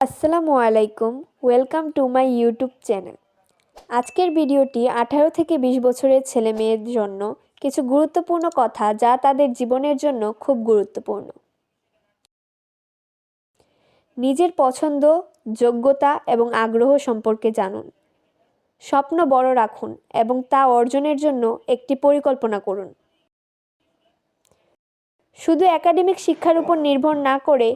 আসসালামু আলাইকুম, welcome to my YouTube channel. আজকের ভিডিওটি আঠারো থেকে বিশ বছরের ছেলে মেয়ের জন্য কিছু গুরুত্বপূর্ণ কথা যা তাদের জীবনের জন্য খুব গুরুত্বপূর্ণ। নিজের পছন্দ, যোগ্যতা এবং আগ্রহ সম্পর্কে জানুন। স্বপ্ন বড় রাখুন এবং তা অর্জনের জন্য একটি পরিকল্পনা করুন। শুধু একাডেমিক শিক্ষার উপর নির্ভর না করে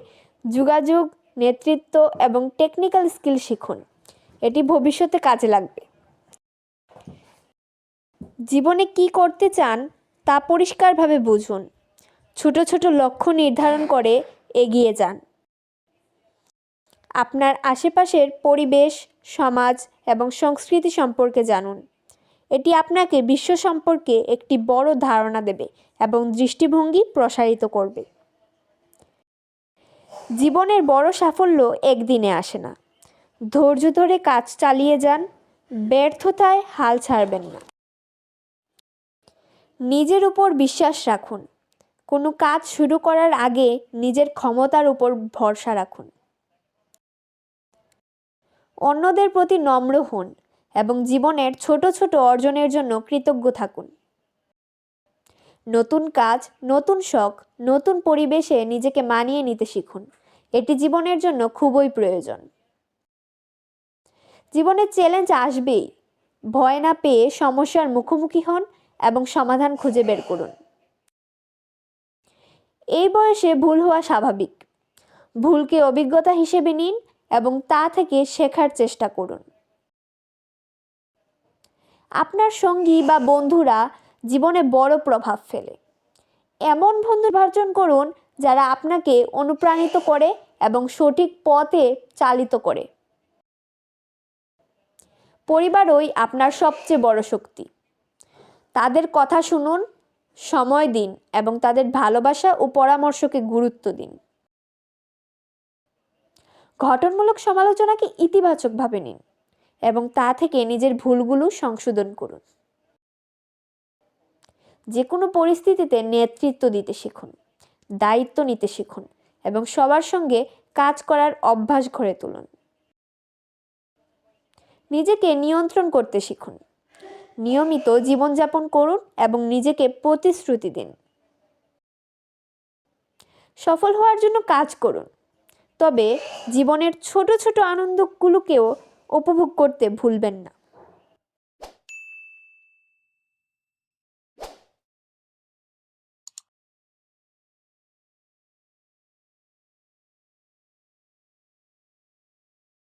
যোগাযোগ নেতৃত্ব এবং টেকনিক্যাল স্কিল শিখুন। এটি ভবিষ্যতে কাজে লাগবে। জীবনে কি করতে চান তা পরিষ্কারভাবে বুঝুন। ছোট ছোট লক্ষ্য নির্ধারণ করে এগিয়ে যান। আপনার আশেপাশের পরিবেশ, সমাজ এবং সংস্কৃতি সম্পর্কে জানুন। এটি আপনাকে বিশ্ব সম্পর্কে একটি বড় ধারণা দেবে এবং দৃষ্টিভঙ্গি প্রসারিত করবে। জীবনের বড় সাফল্য একদিনে আসে না। ধৈর্য ধরে কাজ চালিয়ে যান, ব্যর্থতায় হাল ছাড়বেন না। নিজের উপর বিশ্বাস রাখুন। কোনো কাজ শুরু করার আগে নিজের ক্ষমতার উপর ভরসা রাখুন। অন্যদের প্রতি নম্র হন এবং জীবনের ছোট ছোট অর্জনের জন্য কৃতজ্ঞ থাকুন। নতুন কাজ, নতুন শখ, নতুন পরিবেশে নিজেকে মানিয়ে নিতে শিখুন। এটি জীবনের জন্য খুবই প্রয়োজন। জীবনের চ্যালেঞ্জ আসবেই। ভয় না পেয়ে সমস্যার মুখোমুখি হন এবং সমাধান খুঁজে বের করুন। এই বয়সে ভুল হওয়া স্বাভাবিক। ভুলকে অভিজ্ঞতা হিসেবে নিন এবং তা থেকে শেখার চেষ্টা করুন। আপনার সঙ্গী বা বন্ধুরা জীবনে বড় প্রভাব ফেলে। এমন বন্ধু নির্বাচন করুন যারা আপনাকে অনুপ্রাণিত করে এবং সঠিক পথে চালিত করে। পরিবারই আপনার সবচেয়ে বড় শক্তি। তাদের কথা শুনুন, সময় দিন এবং তাদের ভালোবাসা ও পরামর্শকে গুরুত্ব দিন। ঘটনমূলক সমালোচনাকে ইতিবাচকভাবে নিন এবং তা থেকে নিজের ভুলগুলো সংশোধন করুন। যে কোনো পরিস্থিতিতে নেতৃত্ব দিতে শিখুন, দায়িত্ব নিতে শিখুন এবং সবার সঙ্গে কাজ করার অভ্যাস গড়ে তুলুন। নিজেকে নিয়ন্ত্রণ করতে শিখুন, নিয়মিত জীবনযাপন করুন এবং নিজেকে প্রতিশ্রুতি দিন। সফল হওয়ার জন্য কাজ করুন, তবে জীবনের ছোট ছোট আনন্দগুলোকেও উপভোগ করতে ভুলবেন না।